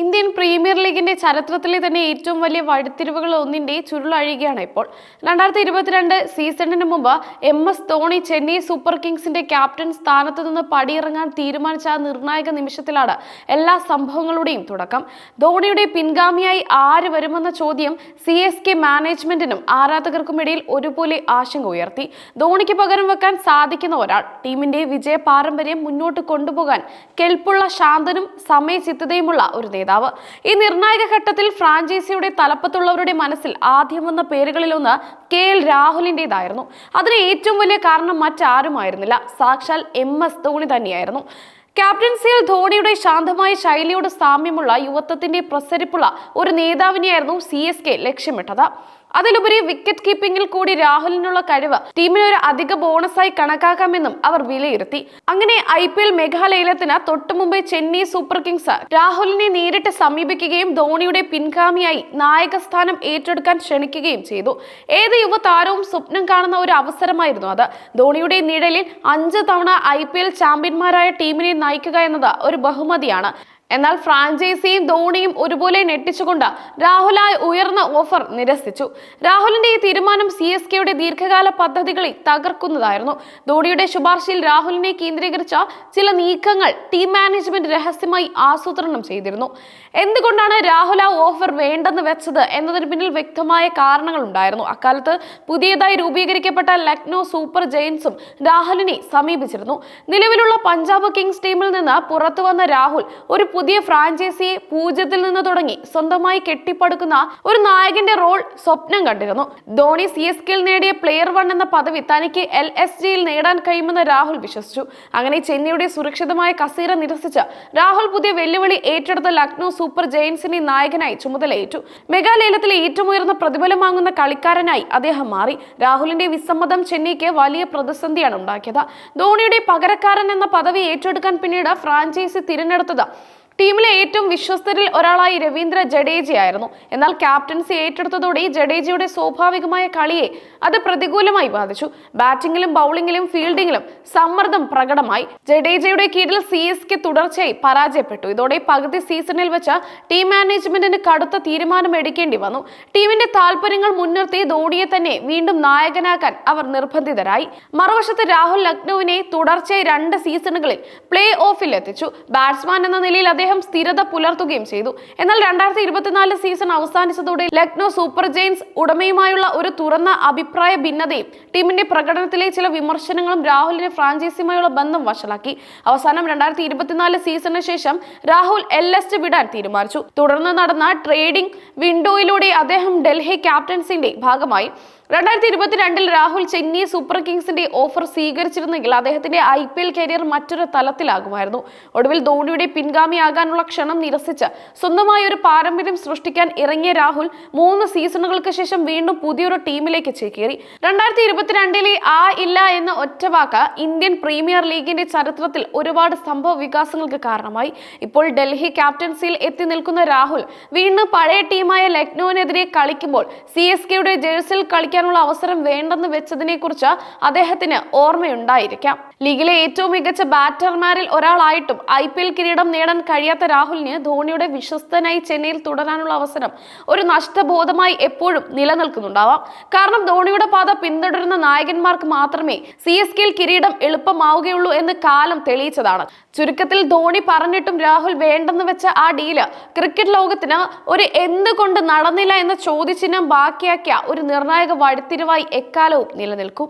Indian premier ലീഗിന്റെ ചരിത്രത്തിലെ തന്നെ ഏറ്റവും വലിയ വഴിത്തിരിവുകൾ ഒന്നിന്റെ ചുരുളഴിയുകയാണ് ഇപ്പോൾ. രണ്ടായിരത്തി ഇരുപത്തിരണ്ട് സീസണിന് മുമ്പ് M S Dhoni Chennai super കിങ്സിന്റെ captain സ്ഥാനത്ത് നിന്ന് പടിയിറങ്ങാൻ തീരുമാനിച്ച നിർണായക നിമിഷത്തിലാണ് എല്ലാ സംഭവങ്ങളുടെയും തുടക്കം. ധോണിയുടെ പിൻഗാമിയായി ആര് വരുമെന്ന ചോദ്യം സി എസ് കെ മാനേജ്മെന്റിനും ആരാധകർക്കും ഇടയിൽ ഒരുപോലെ ആശങ്ക ഉയർത്തി. ധോണിക്ക് പകരം വെക്കാൻ സാധിക്കുന്ന ഒരാൾ ടീമിന്റെ വിജയ പാരമ്പര്യം മുന്നോട്ട് കൊണ്ടുപോകാൻ കെൽപ്പുള്ള ശാന്തനും സമയചിത്തതയുമുള്ള ഒരു നേതാവ്. ഈ നിർണായക ഘട്ടത്തിൽ ഫ്രാഞ്ചൈസിയുടെ തലപ്പത്തുള്ളവരുടെ മനസ്സിൽ ആദ്യം വന്ന പേരുകളിലൊന്ന് കെ എൽ രാഹുലിന്റെതായിരുന്നു അതിന് ഏറ്റവും വലിയ കാരണം മറ്റാരുമായിരുന്നില്ല. സാക്ഷാൽ എം എസ് ധോണി തന്നെയായിരുന്നു. ക്യാപ്റ്റൻസിയിൽ ധോണിയുടെ ശാന്തമായ ശൈലിയോട് സാമ്യമുള്ള യുവത്വത്തിന്റെ പ്രസരിപ്പുള്ള ഒരു നേതാവിനെയായിരുന്നു സി എസ് കെ ലക്ഷ്യമിട്ടത്. അതിലുപരി വിക്കറ്റ് കീപ്പിംഗിൽ കൂടി രാഹുലിനുള്ള കഴിവ് ടീമിന് ഒരു അധിക ബോണസായി കണക്കാക്കാമെന്നും അവർ വിലയിരുത്തി. അങ്ങനെ ഐ പി എൽ മേഘാലയത്തിന് തൊട്ടുമുമ്പേ ചെന്നൈ സൂപ്പർ കിങ്സ് രാഹുലിനെ നേരിട്ട് സമീപിക്കുകയും ധോണിയുടെ പിൻഗാമിയായി നായകസ്ഥാനം ഏറ്റെടുക്കാൻ ക്ഷണിക്കുകയും ചെയ്തു. ഏത് യുവതാരവും സ്വപ്നം കാണുന്ന ഒരു അവസരമായിരുന്നു അത്. ധോണിയുടെ നിഴലിൽ അഞ്ച് തവണ ഐ ചാമ്പ്യന്മാരായ ടീമിനെ നയിക്കുക എന്നത് ഒരു ബഹുമതിയാണ്. എന്നാൽ ഫ്രാഞ്ചൈസിയും ധോണിയും ഒരുപോലെ ഞെട്ടിച്ചുകൊണ്ട് രാഹുലായി ഉയർന്ന ഓഫർ നിരസിച്ചു. രാഹുലിന്റെ ഈ തീരുമാനം സി എസ് കെയുടെ ദീർഘകാല പദ്ധതികളെ തകർക്കുന്നതായിരുന്നു. ധോണിയുടെ ശുപാർശയിൽ രാഹുലിനെ കേന്ദ്രീകരിച്ച ചില നീക്കങ്ങൾ ടീം മാനേജ്മെന്റ് രഹസ്യമായി ആസൂത്രണം ചെയ്തിരുന്നു. എന്തുകൊണ്ടാണ് രാഹുൽ ഓഫർ വേണ്ടെന്ന് വെച്ചത് എന്നതിന് പിന്നിൽ വ്യക്തമായ കാരണങ്ങൾ ഉണ്ടായിരുന്നു. അക്കാലത്ത് പുതിയതായി രൂപീകരിക്കപ്പെട്ട ലക്നോ സൂപ്പർ ജയൻസും രാഹുലിനെ സമീപിച്ചിരുന്നു. നിലവിലുള്ള പഞ്ചാബ് കിങ്സ് ടീമിൽ നിന്ന് പുറത്തുവന്ന രാഹുൽ ഒരു പുതിയ ഫ്രാഞ്ചൈസി പൂജ്യത്തിൽ നിന്ന് തുടങ്ങി സ്വന്തമായി കെട്ടിപ്പടുക്കുന്ന ഒരു നായകന്റെ റോൾ സ്വപ്നം കണ്ടിരുന്നു. ധോണി സി എസ് കെയിൽ നേടിയ പ്ലെയർ വൺ എന്ന പദവി തനിക്ക് എൽ എസ് ജിയിൽ നേടാൻ കഴിയുമെന്ന് രാഹുൽ വിശ്വസിച്ചു. അങ്ങനെ ചെന്നൈയുടെ സുരക്ഷിതമായ കസീര നിരസിച്ച് രാഹുൽ പുതിയ വെല്ലുവിളി ഏറ്റെടുത്ത ലക്നോ സൂപ്പർ ജയൻസിനെ നായകനായി ചുമതലയേറ്റു. മെഗാലയലത്തിലെ ഏറ്റവും ഉയർന്ന പ്രതിഫലം വാങ്ങുന്ന കളിക്കാരനായി അദ്ദേഹം മാറി. രാഹുലിന്റെ വിസമ്മതം ചെന്നൈക്ക് വലിയ പ്രതിസന്ധിയാണ് ഉണ്ടാക്കിയത്. ധോണിയുടെ പകരക്കാരൻ എന്ന പദവി ഏറ്റെടുക്കാൻ പിന്നീട് ഫ്രാഞ്ചൈസി തിരഞ്ഞെടുത്തത് ടീമിലെ ഏറ്റവും വിശ്വസ്തരിൽ ഒരാളായി രവീന്ദ്ര ജഡേജയായിരുന്നു എന്നാൽ ക്യാപ്റ്റൻസി ഏറ്റെടുത്തതോടെ ജഡേജയുടെ സ്വാഭാവികമായ കളിയെ അത് പ്രതികൂലമായി ബാധിച്ചു. ബാറ്റിംഗിലും ബൗളിംഗിലും ഫീൽഡിംഗിലും സമ്മർദ്ദം പ്രകടമായി. ജഡേജയുടെ കീഴിൽ സി എസ് കെ തുടർച്ചയായി പരാജയപ്പെട്ടു. ഇതോടെ പകുതി സീസണിൽ വെച്ച് ടീം മാനേജ്മെന്റിന് കടുത്ത തീരുമാനം എടുക്കേണ്ടി വന്നു. ടീമിന്റെ താല്പര്യങ്ങൾ മുൻനിർത്തി ധോണിയെ തന്നെ വീണ്ടും നായകനാക്കാൻ അവർ നിർബന്ധിതരായി. മറുവശത്ത് രാഹുൽ ലക്നൌവിനെ തുടർച്ചയായി രണ്ട് സീസണുകളിൽ പ്ലേ ഓഫിൽ എത്തിച്ചു. ബാറ്റ്സ്മാൻ എന്ന നിലയിൽ അദ്ദേഹം സ്ഥിരത പുലർത്തുകയും ചെയ്തു. എന്നാൽ രണ്ടായിരത്തി ഇരുപത്തിനാല് സീസൺ അവസാനിച്ചതോടെ ലക്നോ സൂപ്പർ ജെയിൻസ് ഉടമയുമായുള്ള ഒരു തുറന്ന അഭിപ്രായ ഭിന്നതയും ടീമിന്റെ പ്രകടനത്തിലെ ചില വിമർശനങ്ങളും രാഹുലിന്റെ ഫ്രാഞ്ചൈസിയുമായുള്ള ബന്ധം വഷളാക്കി. അവസാനം രണ്ടായിരത്തി ഇരുപത്തിനാല് സീസണിന് ശേഷം രാഹുൽ എൽ എസ് വിടാൻ തീരുമാനിച്ചു. തുടർന്ന് നടന്ന ട്രേഡിംഗ് വിൻഡോയിലൂടെ അദ്ദേഹം ഡൽഹി ക്യാപ്റ്റൻസിന്റെ ഭാഗമായി. രണ്ടായിരത്തി ഇരുപത്തിരണ്ടിൽ രാഹുൽ ചെന്നൈ സൂപ്പർ കിങ്സിന്റെ ഓഫർ സ്വീകരിച്ചിരുന്നെങ്കിൽ അദ്ദേഹത്തിന്റെ ഐ പി എൽ കരിയർ മറ്റൊരു തലത്തിലാകുമായിരുന്നു. ഒടുവിൽ ധോണിയുടെ പിൻഗാമിയാകാനുള്ള ക്ഷണം നിരസിച്ച് സ്വന്തമായ ഒരു പാരമ്പര്യം സൃഷ്ടിക്കാൻ ഇറങ്ങിയ രാഹുൽ മൂന്ന് സീസണുകൾക്ക് ശേഷം വീണ്ടും പുതിയൊരു ടീമിലേക്ക് ചേക്കേറി. രണ്ടായിരത്തി ഇരുപത്തിരണ്ടിലെ ആ ഇല്ല എന്ന ഒറ്റവാക്ക് ഇന്ത്യൻ പ്രീമിയർ ലീഗിന്റെ ചരിത്രത്തിൽ ഒരുപാട് സംഭവ വികാസങ്ങൾക്ക് കാരണമായി. ഇപ്പോൾ ഡൽഹി ക്യാപ്റ്റൻസിയിൽ എത്തി നിൽക്കുന്ന രാഹുൽ വീണ്ടും പഴയ ടീമായ ലക്നൌവിനെതിരെ കളിക്കുമ്പോൾ സി എസ് കെയുടെ ജേഴ്സിൽ കളിക്കാൻ കളിക്കാനുള്ള അവസരം വേണ്ടെന്ന് വെച്ചതിനെ കുറിച്ച് അദ്ദേഹത്തിന് ഓർമ്മയുണ്ടായിരിക്കാം. ലീഗിലെ ഏറ്റവും മികച്ച ബാറ്റർമാരിൽ ഒരാളായിട്ടും ഐ പി എൽ കിരീടം നേടാൻ കഴിയാത്ത രാഹുലിന് ധോണിയുടെ വിശ്വസ്തനായി ചെന്നൈയിൽ തുടരാനുള്ള അവസരം ഒരു നഷ്ടബോധമായി എപ്പോഴും നിലനിൽക്കുന്നുണ്ടാവാം. കാരണം ധോണിയുടെ പാത പിന്തുടരുന്ന നായകന്മാർക്ക് മാത്രമേ സി എസ് കെയിൽ കിരീടം എളുപ്പമാവുകയുള്ളൂ എന്ന് കാലം തെളിയിച്ചതാണ്. ചുരുക്കത്തിൽ ധോണി പറഞ്ഞിട്ടും രാഹുൽ വേണ്ടെന്ന് വെച്ച ആ ഡീൽ ക്രിക്കറ്റ് ലോകത്തിന് ഒരു എന്തുകൊണ്ട് നടന്നില്ല എന്ന ചോദ്യചിഹ്നം ബാക്കിയാക്കിയ ഒരു നിർണായക വഴിത്തിരിവായി എക്കാലവും നിലനിൽക്കും.